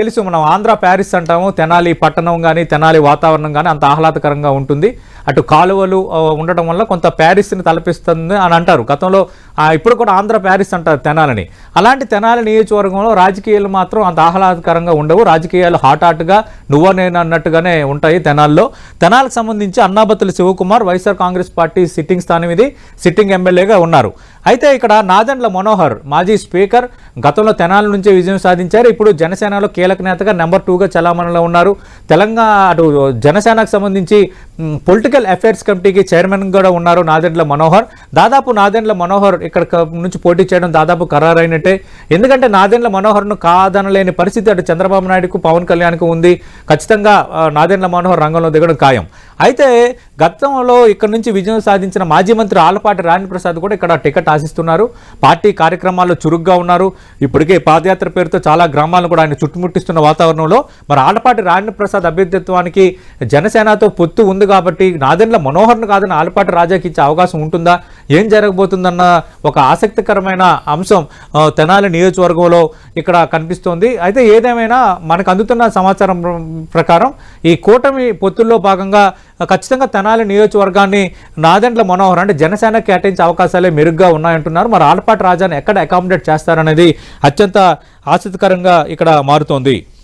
తెలుసు మనం ఆంధ్ర ప్యారిస్ అంటాము. తెనాలి పట్టణం కానీ తెనాలి వాతావరణం కానీ అంత ఆహ్లాదకరంగా ఉంటుంది. అటు కాలువలు ఉండటం వల్ల కొంత ప్యారిస్ని తలపిస్తుంది అని అంటారు. గతంలో ఇప్పుడు కూడా ఆంధ్ర ప్యారిస్ అంటారు తెనాలని. అలాంటి తెనాలి నియోజకవర్గంలో రాజకీయాలు మాత్రం అంత ఆహ్లాదకరంగా ఉండవు. రాజకీయాలు హాట్ హాట్గా నువ్వో నేను అన్నట్టుగానే ఉంటాయి తెనాల్లో. తెనాలకు సంబంధించి Annabathula Sivakumar YSR Congress party sitting స్థానం ఇది. సిట్టింగ్ ఎమ్మెల్యేగా ఉన్నారు. అయితే ఇక్కడ నాదండ్ల మనోహర్ మాజీ స్పీకర్ గతంలో తెనాల నుంచే విజయం సాధించారు. ఇప్పుడు జనసేనలో కీలక నేతగా నెంబర్ టూగా చలామణిలో ఉన్నారు. తెలంగాణ అటు జనసేనకు సంబంధించి పొలిటికల్ అఫైర్స్ కమిటీకి చైర్మన్ కూడా ఉన్నారు నాదెండ్ల మనోహర్. దాదాపు నాదెండ్ల మనోహర్ ఇక్కడ నుంచి పోటీ చేయడం దాదాపు ఖరారైనట్టే. ఎందుకంటే నాదెండ్ల మనోహర్ను కాదనలేని పరిస్థితి అటు చంద్రబాబు నాయుడుకు పవన్ కళ్యాణ్కు ఉంది. ఖచ్చితంగా నాదెండ్ల మనోహర్ రంగంలో దిగడం ఖాయం. అయితే గతంలో ఇక్కడ నుంచి విజయం సాధించిన మాజీ మంత్రి ఆలపాటి రాణిప్రసాద్ కూడా ఇక్కడ టికెట్ ఆశిస్తున్నారు. పార్టీ కార్యక్రమాల్లో చురుగ్గా ఉన్నారు. ఇప్పటికే పాదయాత్ర పేరుతో చాలా గ్రామాలను కూడా ఆయన చుట్టుముట్టిస్తున్న వాతావరణంలో మరి ఆలపాటి రాణిప్రసాద్ అభ్యర్థిత్వానికి జనసేనతో పొత్తు ఉంది కాబట్టి నాదెండ్ల మనోహర్ను కాదని ఆలపాటి రాజాకి ఇచ్చే అవకాశం ఉంటుందా? ఏం జరగబోతుందన్న ఒక ఆసక్తికరమైన అంశం తెనాలి నియోజకవర్గంలో ఇక్కడ కనిపిస్తోంది. అయితే ఏదేమైనా మనకు అందుతున్న సమాచారం ప్రకారం ఈ కూటమి పొత్తుల్లో భాగంగా ఖచ్చితంగా తెనాలి నియోజకవర్గాన్ని నాదెండ్ల మనోహర్ అంటే జనసేన కేటాయించే అవకాశాలే మెరుగ్గా ఉన్నాయంటున్నారు. మరి ఆలపాటి రాజాని ఎక్కడ అకామిడేట్ చేస్తారనేది అత్యంత ఆసక్తికరంగా ఇక్కడ మారుతోంది.